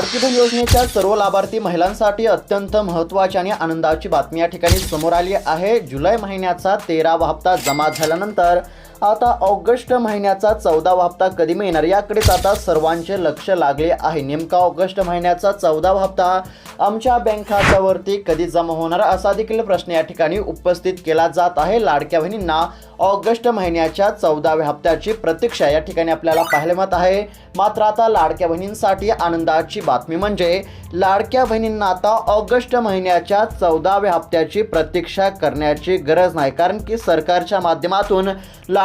लाडकी योजनेच्या सर्व लाभार्थी महिलांसाठी अत्यंत महत्त्वाची आणि आनंदाची बातमी या ठिकाणी समोर आली आहे. जुलै महिन्याचा तेरावा हप्ता जमा झाल्यानंतर आता ऑगस्ट महिन्याचा चौदावा हप्ता कधी मिळणार? याकडेच आता सर्वांचे लक्ष लागले आहे. नेमका ऑगस्ट महिन्याचा चौदावा हप्ता आमच्या बँक खात्यावरती कधी जमा होणार? असा देखील प्रश्न या ठिकाणी उपस्थित केला जात आहे. लाडक्या बहिणींना ऑगस्ट महिन्याच्या चौदाव्या हप्त्याची प्रतीक्षा या ठिकाणी आपल्याला पाहायला मिळत आहे. मात्र आता लाडक्या बहिणींसाठी आनंदाची बातमी म्हणजे लाडक्या बहिणींना आता ऑगस्ट महिन्याच्या चौदाव्या हप्त्याची प्रतीक्षा करण्याची गरज नाही. कारण की सरकारच्या माध्यमातून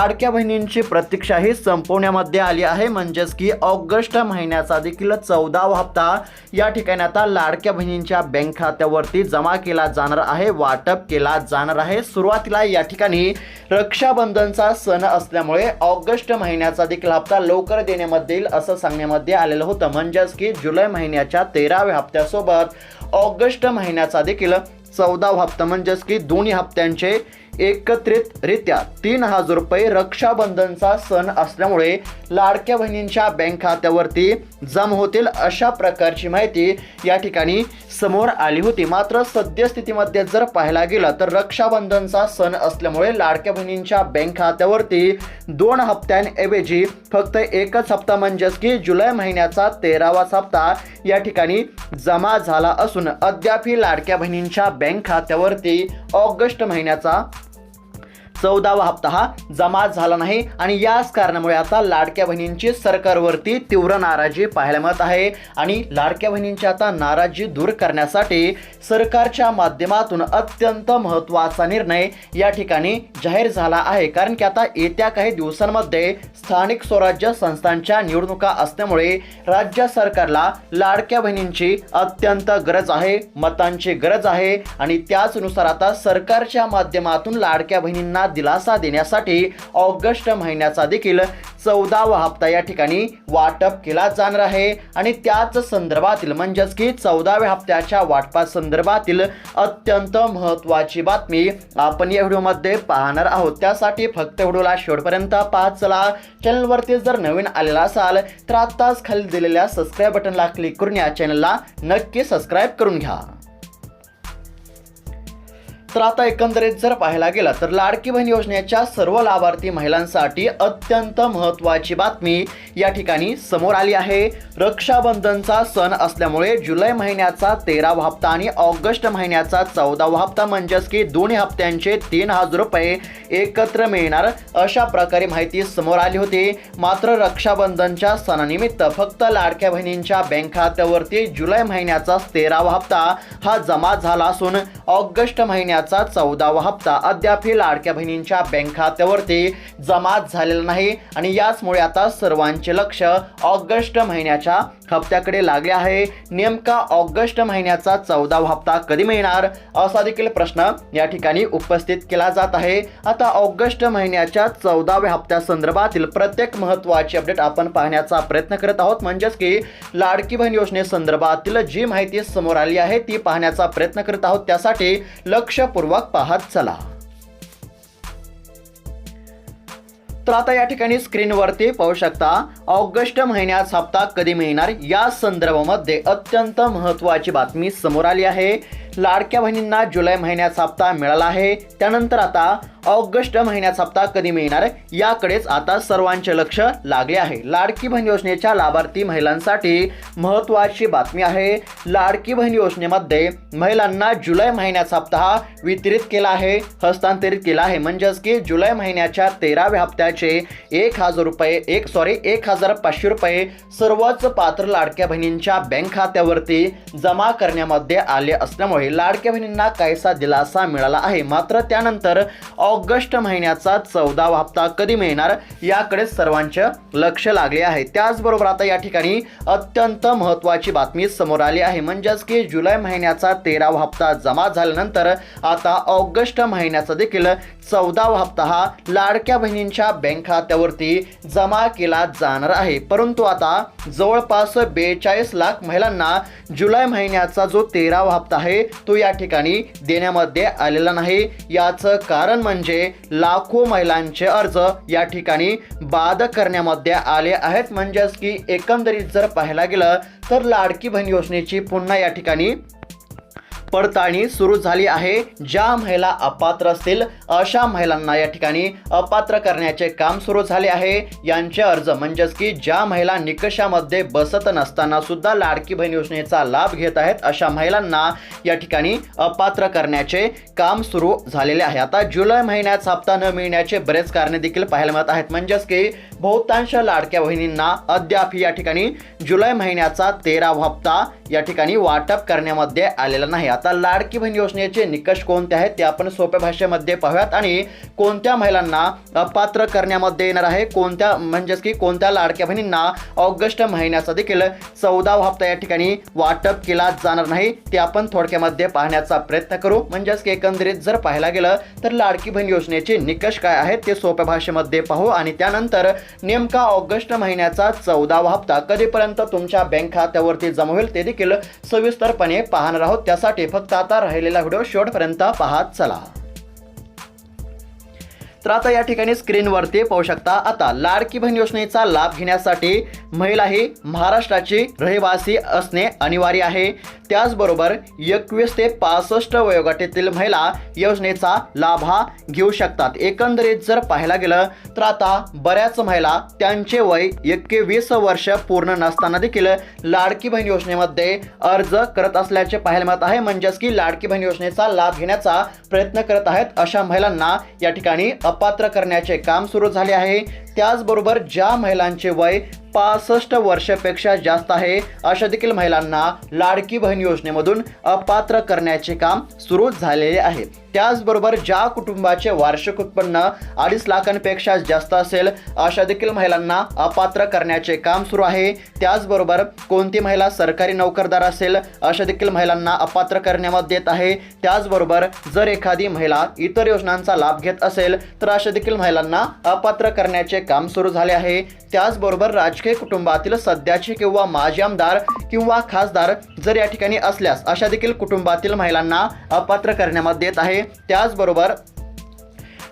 लाडक्या बहिणींची प्रतीक्षा ही संपवण्यामध्ये आली आहे. म्हणजेच की ऑगस्ट महिन्याचा देखील चौदावा हप्ता या ठिकाणी आता लाडक्या बहिणींच्या बँक खात्यावरती जमा केला जाणार आहे वाटप केला जाणार आहे. सुरुवातीला या ठिकाणी रक्षाबंधनचा सण असल्यामुळे ऑगस्ट महिन्याचा देखील हप्ता लवकर देण्यामध्ये येईल असं सांगण्यामध्ये आलेलं होतं. म्हणजेच की जुलै महिन्याच्या तेराव्या हप्त्यासोबत ऑगस्ट महिन्याचा देखील चौदावा हप्ता म्हणजेच की दोन्ही हप्त्यांचे एकत्रितरित्या तीन हजार रुपये रक्षाबंधनचा सण असल्यामुळे लाडक्या बहिणींच्या बँक खात्यावरती जमा होतील अशा प्रकारची माहिती या ठिकाणी समोर आली होती. मात्र सद्यस्थितीमध्ये जर पाहायला गेलं तर रक्षाबंधनचा सण असल्यामुळे लाडक्या बहिणींच्या बँक खात्यावरती दोन हप्त्यांऐवजी फक्त एकच हप्ता म्हणजेच की जुलै महिन्याचा तेरावाच हप्ता या ठिकाणी जमा झाला असून अद्यापही लाडक्या बहिणींच्या बँक खात्यावरती ऑगस्ट महिन्याचा चौदावा हप्ता हा जमा झाला नाही आणि याच कारणामुळे आता लाडक्या बहिणींची सरकारवरती तीव्र नाराजी पाहायला मिळत आहे. आणि लाडक्या बहिणींची आता नाराजी दूर करण्यासाठी सरकारच्या माध्यमातून अत्यंत महत्त्वाचा निर्णय या ठिकाणी जाहीर झाला आहे. कारण की आता येत्या काही दिवसांमध्ये स्थानिक स्वराज्य संस्थांच्या निवडणुका असल्यामुळे राज्य सरकारला लाडक्या बहिणींची अत्यंत गरज आहे मतांची गरज आहे. आणि त्याचनुसार आता सरकारच्या माध्यमातून लाडक्या बहिणींना दिलासा देण्यासाठी ऑगस्ट महिन्याचा देखील चौदावा हप्ता या ठिकाणी वाटप केला जाणार आहे. आणि त्याच संदर्भातील म्हणजेच की चौदाव्या हप्त्याच्या वाटपा संदर्भातील अत्यंत महत्त्वाची बातमी आपण या व्हिडिओमध्ये पाहणार आहोत. त्यासाठी फक्त व्हिडिओला शेवटपर्यंत पाहत चला. चॅनलवरती जर नवीन आलेला असाल तर आत्ताच खाली दिलेल्या सबस्क्राईब बटनला क्लिक करून या चॅनलला नक्की सबस्क्राईब करून घ्या. तर आता एकंदरीत जर पाहायला गेला तर लाडकी बहीण योजनेच्या सर्व लाभार्थी महिलांसाठी अत्यंत महत्त्वाची बातमी या ठिकाणी समोर आली आहे. रक्षाबंधनचा सण असल्यामुळे जुलै महिन्याचा तेरावा हप्ता आणि ऑगस्ट महिन्याचा चौदावा हप्ता म्हणजेच की दोन्ही हप्त्यांचे तीन हजार रुपये एकत्र मिळणार अशा प्रकारे माहिती समोर आली होती. मात्र रक्षाबंधनच्या सणानिमित्त फक्त लाडक्या बहिणींच्या बँक खात्यावरती जुलै महिन्याचा तेरावा हप्ता हा जमा झाला असून ऑगस्ट महिन्यात महिन्याचा चौदावा हप्ता अद्यापही लाडक्या बहिणींच्या बँक खात्यावरती जमा झालेला नाही. आणि याचमुळे आता सर्वांचे लक्ष ऑगस्ट महिन्याच्या हप्त्याकडे लागले आहे. नेमका ऑगस्ट महिन्याचा चौदावा हप्ता कधी मिळणार? असा देखील प्रश्न या ठिकाणी उपस्थित केला जात आहे. आता ऑगस्ट महिन्याच्या चौदाव्या हप्त्या संदर्भातील प्रत्येक महत्त्वाची अपडेट आपण पाहण्याचा प्रयत्न करत आहोत. म्हणजेच की लाडकी बहीण योजनेसंदर्भातील जी माहिती समोर आली आहे ती पाहण्याचा प्रयत्न करत आहोत. त्यासाठी लक्षपूर्वक पाहत चला. तर आता या ठिकाणी स्क्रीनवरती पाहू शकता ऑगस्ट महिन्यात हप्ता कधी मिळणार? या संदर्भामध्ये अत्यंत महत्त्वाची बातमी समोर आली आहे. लाडक्या बहिणींना जुलै महिन्याचा हप्ता मिळाला आहे. त्यानंतर आता ऑगस्ट महिन्याचा हप्ता कधी मिळणार? याकडेच आता सर्वांचे लक्ष लागले आहे. लाडकी बहीण योजनेच्या लाभार्थी महिलांसाठी महत्त्वाची बातमी आहे. लाडकी बहीण योजनेमध्ये महिलांना जुलै महिन्याचा हप्ता हा वितरित केला आहे हस्तांतरित केला आहे. म्हणजेच की जुलै महिन्याच्या तेराव्या हप्त्याचे एक हजार रुपये एक सॉरी एक हजार पाचशे रुपये सर्वच पात्र लाडक्या बहिणींच्या बँक खात्यावरती जमा करण्यामध्ये आले असल्यामुळे लाडक्या बहिणींना काहीसा दिलासा मिळाला आहे. मात्र त्यानंतर ऑगस्ट महिन्याचा चौदावा हप्ता कधी मिळणार याकडे सर्वांचे लक्ष लागले आहे. त्याचबरोबर आता या ठिकाणी अत्यंत महत्त्वाची बातमी समोर आली आहे. म्हणजेच की जुलै महिन्याचा तेरावा हप्ता जमा झाल्यानंतर आता ऑगस्ट महिन्याचा देखील चौदावा हप्ता हा लाडक्या बहिणींच्या बँक खात्यावरती जमा केला जाणार आहे. परंतु आता जवळपास बेचाळीस लाख महिलांना जुलै महिन्याचा जो तेरावा हप्ता आहे तो या ठिकाणी देण्यामध्ये आलेला नाही. याचं कारण म्हणजे लाखो महिलांचे अर्ज या ठिकाणी बाद करण्यामध्ये आले आहेत. म्हणजेच की एकंदरीत जर पाहायला गेलं तर लाडकी बहीण योजनेची पुन्हा या ठिकाणी पडताळणी सुरू झाली आहे. ज्या महिला अपात्र असतील अशा महिलांना या ठिकाणी अपात्र करण्याचे काम सुरू झाले आहे. यांचे अर्ज म्हणजेच की ज्या महिला निकषामध्ये बसत नसताना सुद्धा लाडकी बहीण योजनेचा लाभ घेत आहेत अशा महिलांना या ठिकाणी अपात्र करण्याचे काम सुरू झालेले आहे. आता जुलै महिन्यात हप्ता न मिळण्याचे बरेच कारणे देखील पाहायला मिळत आहेत. म्हणजेच की बहुतांश लाडक्या बहिणींना अद्याप या ठिकाणी जुलै महिन्याचा तेरावा हप्ता या ठिकाणी वाटप करण्यामध्ये आलेला नाही. आता लाडकी बहीण योजनेचे निकष कोणते आहेत ते आपण सोप्या भाषेमध्ये पाहूयात. आणि कोणत्या महिलांना अपात्र करण्यामध्ये येणार आहे? कोणत्या म्हणजेच की कोणत्या लाडक्या बहिणींना ऑगस्ट महिन्याचा देखील चौदावा हप्ता या ठिकाणी वाटप केला जाणार नाही ते आपण थोडक्यामध्ये पाहण्याचा प्रयत्न करू. म्हणजेच की एकंदरीत जर पाहायला गेलं तर लाडकी बहीण योजनेचे निकष काय आहेत ते सोप्या भाषेमध्ये पाहू. आणि त्यानंतर नेमका ऑगस्ट महिन्याचा चौदावा हप्ता कधीपर्यंत तुमच्या बँक खात्यावरती जमा होईल ते देखील सविस्तरपणे पाहणार आहोत. त्यासाठी फक्त आता राहिलेला व्हिडिओ शेवटपर्यंत पाहत चला. तर आता या ठिकाणी स्क्रीनवरती पाहू शकता आता लाडकी बहीण योजनेचा लाभ घेण्यासाठी महिला ही महाराष्ट्राची रहिवासी असणे अनिवार्य आहे. त्याचबरोबर एकवीस ते पासष्ट वयोगटातील महिला योजनेचा लाभ हा घेऊ शकतात. एकंदरीत जर पाहायला गेलं तर आता बऱ्याच महिला त्यांचे वय एकवीस वर्ष पूर्ण नसताना देखील लाडकी बहीण योजनेमध्ये अर्ज करत असल्याचे पाहायला मिळत आहे. म्हणजेच की लाडकी बहीण योजनेचा लाभ घेण्याचा प्रयत्न करत आहेत अशा महिलांना या ठिकाणी अपात्र करण्याचे काम सुरू झाले आहे. त्याचबरोबर ज्या महिलांचे वय पासष्ट वर्षापेक्षा जास्त आहे अशा देखील महिलांना लाडकी बहीण योजनेमधून अपात्र करण्याचे काम सुरू झालेले आहे. त्याचबरोबर ज्या कुटुंबाचे वार्षिक उत्पन्न अडीच लाखांपेक्षा जास्त असेल अशा देखील महिलांना अपात्र करण्याचे काम सुरू आहे. त्याचबरोबर कोणती महिला सरकारी नोकरदार असेल अशा देखील महिलांना अपात्र करण्यामध्ये येत आहे. त्याचबरोबर जर एखादी महिला इतर योजनांचा लाभ घेत असेल तर अशा देखील महिलांना अपात्र करण्याचे काम सुरू झाले आहे. त्याचबरोबर राजकीय कुटुंबातील सध्याचे किंवा माजी आमदार किंवा खासदार जर या ठिकाणी असल्यास अशा देखील कुटुंबातील महिलांना अपात्र करण्यामध्ये येत आहे. त्याचबरोबर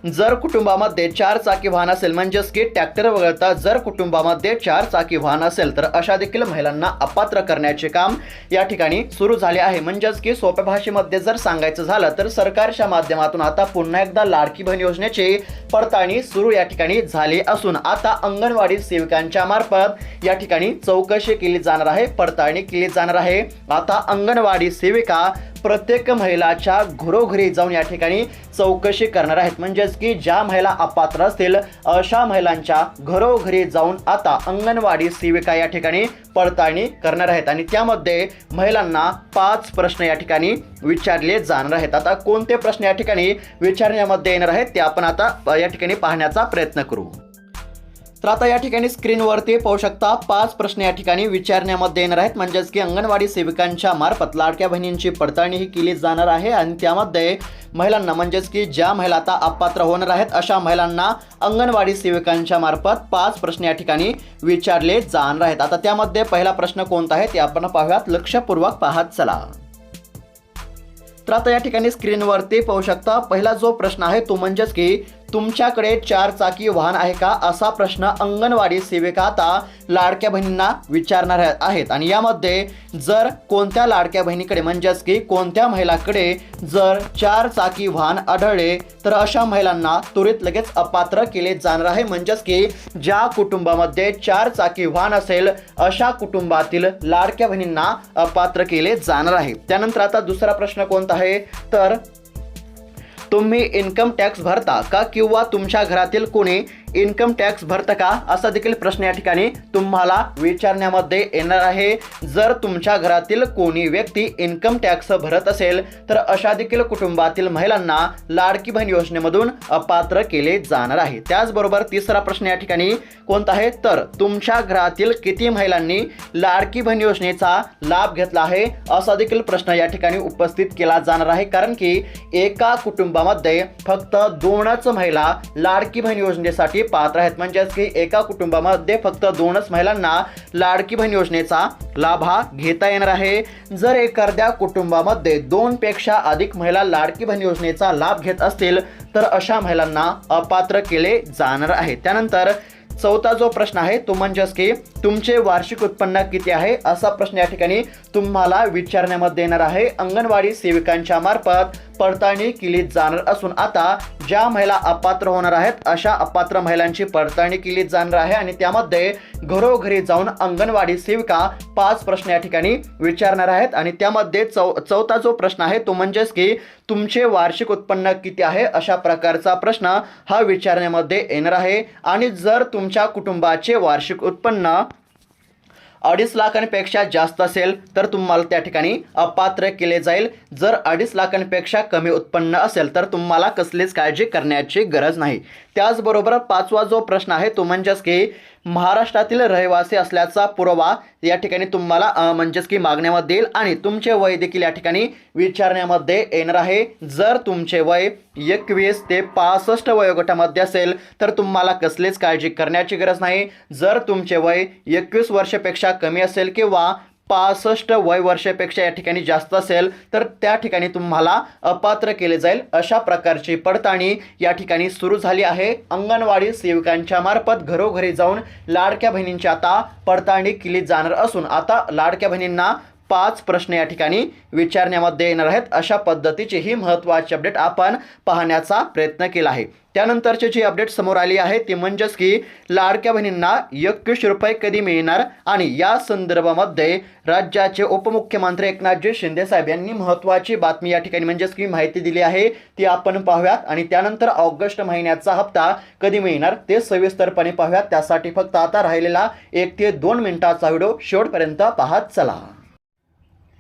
जर कुटुंबामध्ये चार चाकी वाहन असेल म्हणजेच की ट्रॅक्टर वगळता जर कुटुंबामध्ये चार चाकी वाहन असेल तर अशा देखील महिलांना अपात्र करण्याचे काम या ठिकाणी सुरू झाले आहे. म्हणजेच की सोप्या भाषेमध्ये जर सांगायचं झालं तर सरकारच्या माध्यमातून आता पुन्हा एकदा लाडकी बहीण योजनेची पडताळणी सुरू या ठिकाणी झाली असून आता अंगणवाडी सेविकांच्या मार्फत या ठिकाणी चौकशी केली जाणार आहे पडताळणी केली जाणार आहे. आता अंगणवाडी सेविका प्रत्येक महिलाच्या घरोघरी जाऊन या ठिकाणी चौकशी करणार आहेत. म्हणजेच की ज्या महिला अपात्र असतील अशा महिलांच्या घरोघरी जाऊन आता अंगणवाडी सेविका या ठिकाणी पडताळणी करणार आहेत. आणि त्यामध्ये महिलांना पाच प्रश्न या ठिकाणी विचारले जाणार आहेत. आता कोणते प्रश्न या ठिकाणी विचारण्यामध्ये येणार आहेत ते आपण आता या ठिकाणी पाहण्याचा प्रयत्न करू. तर आता या ठिकाणी स्क्रीनवरती पाहू शकता पाच प्रश्न या ठिकाणी विचारण्यामध्ये येणार आहेत. म्हणजेच की अंगणवाडी सेविकांच्या मार्फत लाडक्या बहिणींची पडताळणी ही केली जाणार आहे आणि त्यामध्ये महिलांना म्हणजेच की ज्या महिला आता अपात्र होणार आहेत अशा महिलांना अंगणवाडी सेविकांच्या मार्फत पाच प्रश्न या ठिकाणी विचारले जाणार आहेत. आता त्यामध्ये पहिला प्रश्न कोणता आहे ते आपण पाहूयात. लक्षपूर्वक पाहत चला. तर आता या ठिकाणी स्क्रीनवरती पाहू शकता पहिला जो प्रश्न आहे तो म्हणजेच की तुमच्याकडे चार चाकी वाहन आहे का? असा प्रश्न अंगणवाडी सेविका आता लाडक्या बहिणींना विचारणार आहेत. आणि यामध्ये जर कोणत्या लाडक्या बहिणीकडे म्हणजेच की कोणत्या महिलाकडे जर चार चाकी वाहन आढळले तर अशा महिलांना त्वरित लगेच अपात्र केले जाणार आहे. म्हणजेच की ज्या कुटुंबामध्ये चार चाकी वाहन असेल अशा कुटुंबातील लाडक्या बहिणींना अपात्र केले जाणार आहे. त्यानंतर आता दुसरा प्रश्न कोणता आहे? तर तुम्ही इन्कम टॅक्स भरता का किंवा तुमच्या घरातील कोणी इन्कम टॅक्स भरतं का? असा देखील प्रश्न या ठिकाणी तुम्हाला विचारण्यामध्ये येणार आहे. जर तुमच्या घरातील कोणी व्यक्ती इन्कम टॅक्स भरत असेल तर अशा देखील कुटुंबातील महिलांना लाडकी बहीण योजनेमधून अपात्र केले जाणार आहे. त्याचबरोबर तिसरा प्रश्न या ठिकाणी कोणता आहे? तर तुमच्या घरातील किती महिलांनी लाडकी बहीण योजनेचा लाभ घेतला आहे? असा देखील प्रश्न या ठिकाणी उपस्थित केला जाणार आहे. कारण की एका कुटुंबामध्ये फक्त दोनच महिला लाडकी बहीण योजनेसाठी पात्र आहेत. म्हणजेच की एका कुटुंबामध्ये फक्त दोनच महिलांना लाडकी बहीण योजनेचा लाभ हा घेता येणार आहे. जर एखाद्या कुटुंबामध्ये दोनपेक्षा अधिक महिला लाडकी बहीण योजनेचा लाभ घेत असतील तर अशा महिलांना अपात्र केले जाणार आहे. त्यानंतर चौथा जो प्रश्न आहे तो म्हणजेच की तुमचे वार्षिक उत्पन्न किती आहे असा प्रश्न या ठिकाणी तुम्हाला विचारण्यामध्ये येणार आहे. अंगणवाडी सेविकांच्या मार्फत पडताळणी केली जाणार असून आता ज्या महिला अपात्र होणार आहेत अशा अपात्र महिलांची पडताळणी केली जाणार आहे आणि त्यामध्ये घरोघरी जाऊन अंगणवाडी सेविका पाच प्रश्न या ठिकाणी विचारणार आहेत आणि त्यामध्ये चौ चौथा जो प्रश्न आहे तो म्हणजेच की तुमचे वार्षिक उत्पन्न किती आहे अशा प्रकारचा प्रश्न हा विचारण्यामध्ये येणार आहे. आणि जर तुमच्या कुटुंबाचे वार्षिक उत्पन्न अडीच लाखांपेक्षा जास्त असेल तर तुम्हाला त्या ठिकाणी अपात्र केले जाईल. जर अडीच लाखांपेक्षा कमी उत्पन्न असेल तर तुम्हाला कसलीच काळजी करण्याची गरज नाही. त्याचबरोबर पाचवा जो प्रश्न आहे तो म्हणजेच की महाराष्ट्रातील रहिवासी असल्याचा पुरावा या ठिकाणी तुम्हाला म्हणजेच की मागण्यामध्ये येईल आणि तुमचे वय देखील या ठिकाणी विचारण्यामध्ये येणार आहे. जर तुमचे वय एकवीस ते पासष्ट वयोगटामध्ये असेल तर तुम्हाला कसलीच काळजी करण्याची गरज नाही. जर तुमचे वय एकवीस वर्षापेक्षा कमी असेल किंवा पासष्ट वय वर्षापेक्षा या ठिकाणी जास्त असेल तर त्या ठिकाणी तुम्हाला अपात्र केले जाईल. अशा प्रकारची पडताळणी या ठिकाणी सुरू झाली आहे. अंगणवाडी सेविकांच्या मार्फत घरोघरी जाऊन लाडक्या बहिणींची आता पडताळणी केली जाणार असून आता लाडक्या बहिणींना पाच प्रश्न या ठिकाणी विचारण्यामध्ये येणार आहेत. अशा पद्धतीचे ही महत्त्वाची अपडेट आपण पाहण्याचा प्रयत्न केला आहे. त्यानंतरची जी अपडेट समोर आली आहे ती म्हणजेच की लाडक्या बहिणींना एकवीस रुपये कधी मिळणार? आणि या संदर्भामध्ये राज्याचे उपमुख्यमंत्री एकनाथजी शिंदे साहेब यांनी महत्त्वाची बातमी या ठिकाणी म्हणजेच की माहिती दिली आहे. ती आपण पाहूयात. आणि त्यानंतर ऑगस्ट महिन्याचा हप्ता कधी मिळणार? ते सविस्तरपणे पाहूयात. त्यासाठी फक्त आता राहिलेला एक ते दोन मिनिटाचा व्हिडिओ शेवटपर्यंत पाहत चला.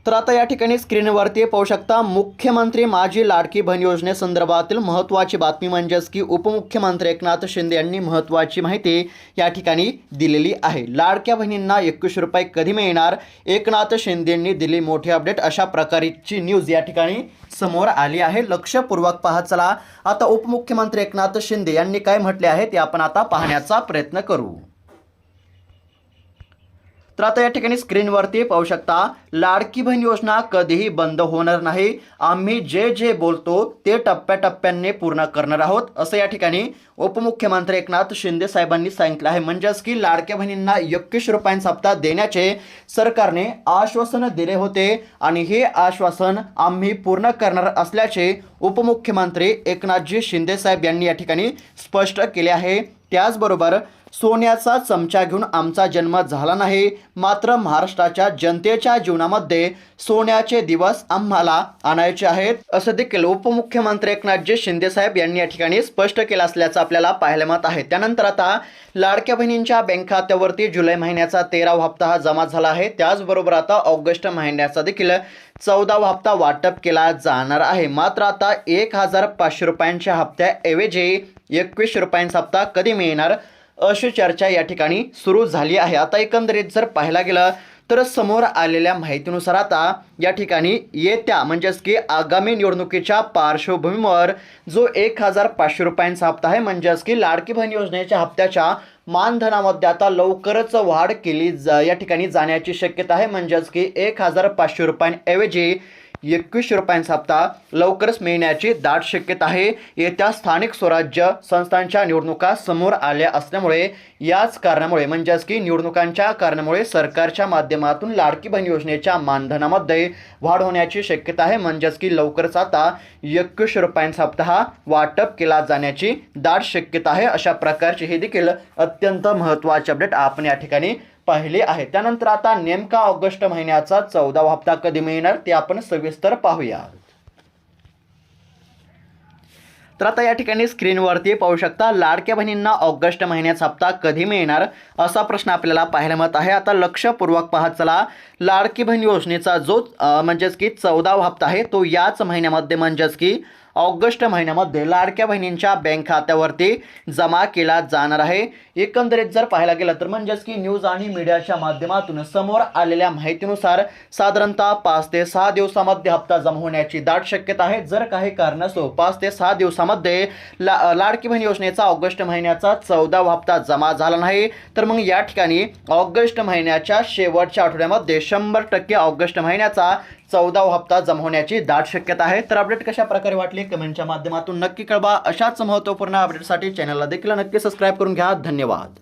तर आता या ठिकाणी स्क्रीनवरती पाहू शकता मुख्यमंत्री माझी लाडकी बहीण योजनेसंदर्भातील महत्त्वाची बातमी म्हणजेच की उपमुख्यमंत्री एकनाथ शिंदे यांनी महत्त्वाची माहिती या ठिकाणी दिलेली आहे. लाडक्या बहिणींना एकवीस रुपये कधी मिळणार? एकनाथ शिंदेंनी दिली मोठी अपडेट. अशा प्रकारची न्यूज या ठिकाणी समोर आली आहे. लक्षपूर्वक पाहत चला. आता उपमुख्यमंत्री एकनाथ शिंदे यांनी काय म्हटले आहे ते आपण आता पाहण्याचा प्रयत्न करू. तर आता या ठिकाणी स्क्रीनवरती पाहू शकता लाडकी बहीण योजना कधीही बंद होणार नाही. आम्ही जे जे बोलतो ते टप्प्याटप्प्याने पूर्ण करणार आहोत. असं या ठिकाणी उपमुख्यमंत्री एकनाथ शिंदे साहेबांनी सांगितलं आहे. म्हणजेच की लाडक्या बहिणींना एकवीस रुपयांचा हप्ता देण्याचे सरकारने आश्वासन दिले होते आणि हे आश्वासन आम्ही पूर्ण करणार असल्याचे उपमुख्यमंत्री एकनाथजी शिंदे साहेब यांनी या ठिकाणी स्पष्ट केले आहे. त्याचबरोबर सोन्याचा चमचा घेऊन आमचा जन्म झाला नाही मात्र महाराष्ट्राच्या जनतेच्या जीवनामध्ये सोन्याचे दिवस आम्हाला आणायचे आहेत असं देखील उपमुख्यमंत्री एकनाथजी शिंदे साहेब यांनी या ठिकाणी स्पष्ट केलं असल्याचं आपल्याला पाहायला मिळत आहे. त्यानंतर आता लाडक्या बहिणींच्या बँक खात्यावरती जुलै महिन्याचा तेरावा हप्ता हा जमा झाला आहे. त्याचबरोबर आता ऑगस्ट महिन्याचा देखील चौदावा हप्ता वाटप केला जाणार आहे. मात्र आता एक हजार पाचशे रुपयांच्या हप्त्याऐवजी एकवीस रुपयांचा हप्ता कधी मिळणार? अशी चर्चा या ठिकाणी सुरू झाली आहे. आता एकंदरीत जर पाहायला गेलं तर समोर आलेल्या माहितीनुसार आता या ठिकाणी येत्या म्हणजेच की आगामी निवडणुकीच्या पार्श्वभूमीवर जो एक हजार पाचशे रुपयांचा हप्ता आहे म्हणजेच की लाडकी बहीण योजनेच्या हप्त्याच्या मानधनामध्ये आता लवकरच वाढ केली जा या ठिकाणी जाण्याची शक्यता आहे. म्हणजेच की एक हजार पाचशे रुपयांऐवजी एकवीसशे रुपयांचा हप्ता लवकरच मिळण्याची दाट शक्यता आहे. येत्या स्थानिक स्वराज्य संस्थांच्या निवडणुका समोर आल्या असल्यामुळे याच कारणामुळे म्हणजेच की निवडणुकांच्या कारणामुळे सरकारच्या माध्यमातून लाडकी बहीण योजनेच्या मानधनामध्ये वाढ होण्याची शक्यता आहे. म्हणजेच की लवकरच आता एकवीसशे रुपयांचा हप्ता हा वाटप केला जाण्याची दाट शक्यता आहे. अशा प्रकारची हे देखील अत्यंत महत्त्वाची अपडेट आपण या ठिकाणी पाहिले आहे. त्यानंतर आता नेमका ऑगस्ट महिन्याचा चौदावा हप्ता कधी मिळणार ते आपण सविस्तर पाहूया. तर आता या ठिकाणी स्क्रीनवरती पाहू शकता लाडक्या बहिणींना ऑगस्ट महिन्याचा हप्ता कधी मिळणार असा प्रश्न आपल्याला पाहायला मिळत आहे. आता लक्षपूर्वक पाहत चला लाडकी बहीण योजनेचा जो म्हणजेच की चौदावा हप्ता आहे तो याच महिन्यामध्ये म्हणजेच की ऑगस्ट महिन्यामध्ये लाडक्या बहिणींच्या बँक खात्यावरती जमा केला जाणार आहे. एकंदरीत जर पाहायला गेलं तर म्हणजेच की न्यूज आणि मीडियाच्या माध्यमातून समोर आलेल्या माहितीनुसार साधारणतः पाच ते सहा दिवसामध्ये हप्ता जमा होण्याची दाट शक्यता आहे. जर काही कारणास्तव पाच ते सहा दिवसामध्ये ला लाडकी बहीण योजनेचा ऑगस्ट महिन्याचा चौदावा हप्ता जमा झाला नाही तर मग या ठिकाणी ऑगस्ट महिन्याच्या शेवटच्या आठवड्यामध्ये शंभर टक्के ऑगस्ट महिन्याचा चौदावा हप्ता जमा होण्याची दाट शक्यता आहे. तर अपडेट कशा प्रकारे वाटली कमेंटच्या माध्यमातून नक्की कळवा. अशाच महत्त्वपूर्ण अपडेटसाठी चॅनलला देखील नक्की सबस्क्राईब करून घ्या. धन्यवाद.